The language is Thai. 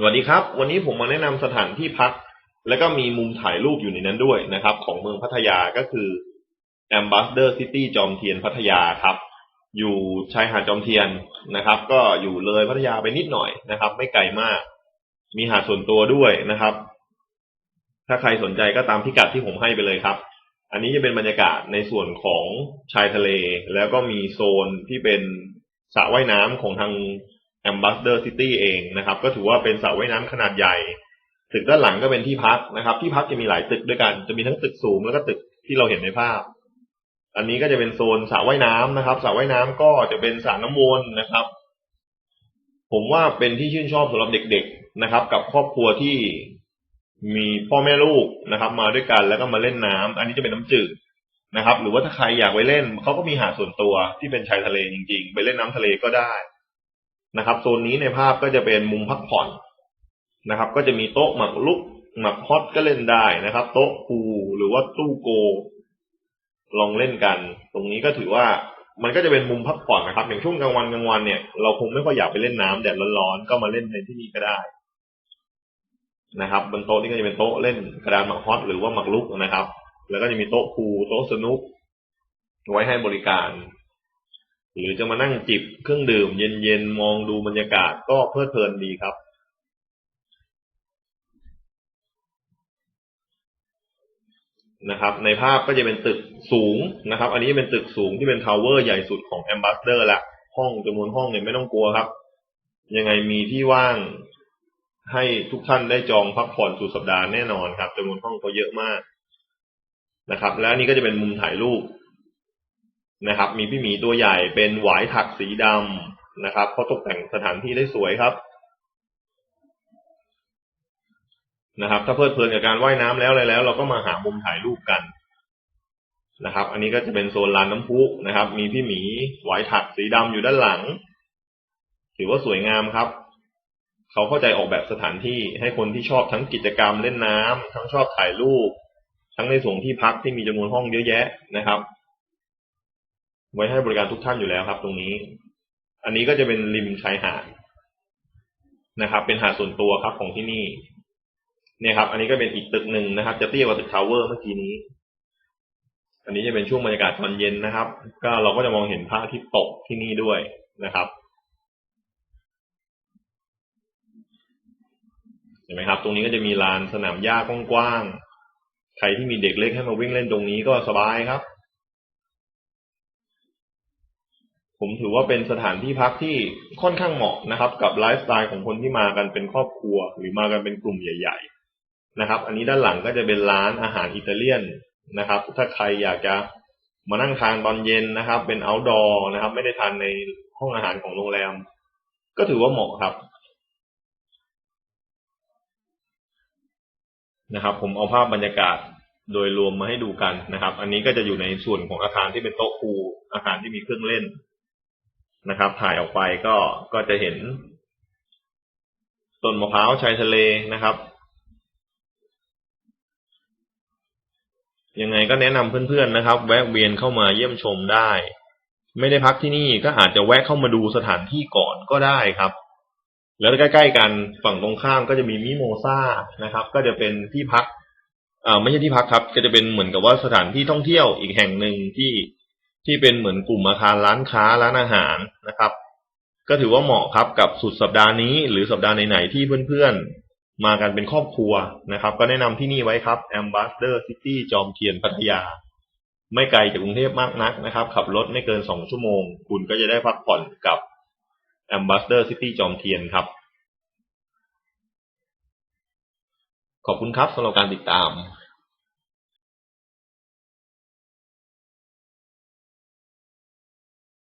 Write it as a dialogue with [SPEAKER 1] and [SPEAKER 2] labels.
[SPEAKER 1] สวัสดีครับ วันนี้ผมมาแนะนำสถานที่พัก แล้วก็มีมุมถ่ายรูปอยู่ในนั้นด้วยนะครับ ของเมืองพัทยาก็คือ Ambassador City จอมเทียนพัทยาครับ อยู่ชายหาดจอมเทียนนะครับ ก็อยู่เลยพัทยาไปนิดหน่อยนะครับ ไม่ไกลมาก มีหาดส่วนตัวด้วยนะครับ ถ้าใครสนใจก็ตามพิกัดที่ผมให้ไปเลยครับ อันนี้จะเป็นบรรยากาศในส่วนของชายทะเล แล้วก็มีโซนที่เป็นสระว่ายน้ำของทาง Ambassador City เองนะครับ ก็ถือว่าเป็นสระว่ายน้ำขนาดใหญ่ ตึกด้านหลังก็เป็นที่พักนะครับ ที่พักจะมีหลายตึกด้วยกัน จะมีทั้งตึกสูงแล้วก็ตึกที่เราเห็นในภาพ อันนี้ก็จะเป็นโซนสระว่ายน้ำนะครับสระว่ายน้ำก็จะเป็นสระน้ำวนนะครับ ผมว่าเป็นที่ชื่นชอบสำหรับเด็ก ๆนะครับ กับครอบครัวที่มีพ่อแม่ลูกนะครับ มาด้วยกันแล้วก็มาเล่นน้ำอันนี้จะเป็นน้ำจืดนะครับ หรือว่าถ้าใครอยากไปเล่นเขาก็มีหาดส่วนตัวที่เป็นชายทะเลจริง ๆ ไปเล่นน้ำทะเลก็ได้ นะครับโซนนี้ในภาพก็จะเป็นมุมพักผ่อนนะครับ ก็จะมีโต๊ะหมักลุกหมักฮอตก็เล่นได้นะครับ โต๊ะพูหรือว่าตู้โก ลองเล่นกัน ตรงนี้ก็ถือว่ามันก็จะเป็นมุมพักผ่อนนะครับ อย่างช่วงกลางวันกลางวันเนี่ยเราคงไม่ค่อยอยากไปเล่นน้ำแดดร้อนๆก็มาเล่นในที่นี่ก็ได้นะครับบนโต๊ะนี้ก็จะเป็นโต๊ะเล่นกระดานหมากฮอตหรือว่าหมากลุกนะครับ แล้วก็จะมีโต๊ะพูโต๊ะสนุกไว้ให้บริการ หรือจะมานั่งจิบเครื่องดื่ม เย็นๆมองดูบรรยากาศก็เพลิดเพลินดีครับ นะครับ ในภาพก็จะเป็นตึกสูงนะครับ อันนี้เป็นตึกสูงที่เป็นทาวเวอร์ใหญ่สุดของ a m b a s s a d o r ละห้องจำนวนห้องเนี่ยไม่ต้องกลัวครับ ยังไงมีที่ว่างให้ทุกท่านได้จองพักผ่อนสุดสัปดาห์แน่นอนครับจำนวนห้องเขาเยอะมากนะครับ แล้วนนี้ก็จะเป็นมุมถ่ายรูป นะครับ มีพี่หมีตัวใหญ่เป็นหวายถักสีดำนะครับเขาตกแต่งสถานที่ได้สวยครับนะครับ ถ้าเพลิดเพลินกับการว่ายน้ำแล้วอะไรแล้ว เราก็มาหามุมถ่ายรูปกันนะครับ อันนี้ก็จะเป็นโซนลานน้ำพุนะครับ มีพี่หมีหวายถักสีดำอยู่ด้านหลัง ถือว่าสวยงามครับเขาเข้าใจออกแบบสถานที่ให้คนที่ชอบทั้งกิจกรรมเล่นน้ำทั้งชอบถ่ายรูป ทั้งในส่วนที่พักที่มีจำนวนห้องเยอะแยะนะครับ ไว้ให้บริการทุกท่านอยู่แล้วครับ ตรงนี้ อันนี้ก็จะเป็นริมชายหาดนะครับ เป็นหาดส่วนตัวครับของที่นี่ เนี่ยครับ อันนี้ก็เป็นอีกตึกหนึ่งนะครับ จะเตี้ยกว่าตึกทาวเวอร์เมื่อกี้นี้ อันนี้จะเป็นช่วงบรรยากาศตอนเย็นนะครับ ก็เราก็จะมองเห็นพระอาทิตย์ตกที่นี่ด้วยนะครับเห็นไหมครับ ตรงนี้ก็จะมีลานสนามหญ้ากว้างๆใครที่มีเด็กเล็กให้มาวิ่งเล่นตรงนี้ก็สบายครับ ผมถือว่าเป็นสถานที่พักที่ค่อนข้างเหมาะนะครับ กับไลฟ์สไตล์ของคนที่มากันเป็นครอบครัว หรือมากันเป็นกลุ่มใหญ่ ๆ นะครับ อันนี้ด้านหลังก็จะเป็นร้านอาหารอิตาเลียนนะครับ ถ้าใครอยากจะมานั่งทานตอนเย็นนะครับ เป็น outdoor นะครับ ไม่ได้ทานในห้องอาหารของโรงแรม ก็ถือว่าเหมาะครับนะครับ ผมเอาภาพบรรยากาศโดยรวมมาให้ดูกันนะครับ อันนี้ก็จะอยู่ในส่วนของอาคารที่เป็นโต๊ะครูอาคารที่มีเครื่องเล่น นะครับ ถ่ายออกไปก็ก็จะเห็นต้นมะพร้าวชายทะเลนะครับ ยังไงก็แนะนำเพื่อนๆนะครับ แวะเวียนเข้ามาเยี่ยมชมได้ ไม่ได้พักที่นี่ก็อาจจะแวะเข้ามาดูสถานที่ก่อนก็ได้ครับ แล้วใกล้ๆกันฝั่งตรงข้ามก็จะมีมิโมซ่านะครับ ก็จะเป็นที่พักอ่าไม่ใช่ที่พักครับ ก็จะเป็นเหมือนกับว่าสถานที่ท่องเที่ยวอีกแห่งหนึ่งที่ ที่เป็นเหมือนกลุ่มอาคารร้านค้าร้านอาหารนะครับ ก็ถือว่าเหมาะครับกับสุดสัปดาห์นี้ หรือสัปดาห์ไหนๆที่เพื่อนๆ มากันเป็นครอบครัวนะครับ ก็แนะนำที่นี่ไว้ครับ Ambassador City จอมเทียนพัทยา ไม่ไกลจากกรุงเทพมากนักนะครับ ขับรถไม่เกินสองชั่วโมง คุณก็จะได้พักผ่อนกับ Ambassador City จอมเทียนครับ ขอบคุณครับสำหรับการติดตาม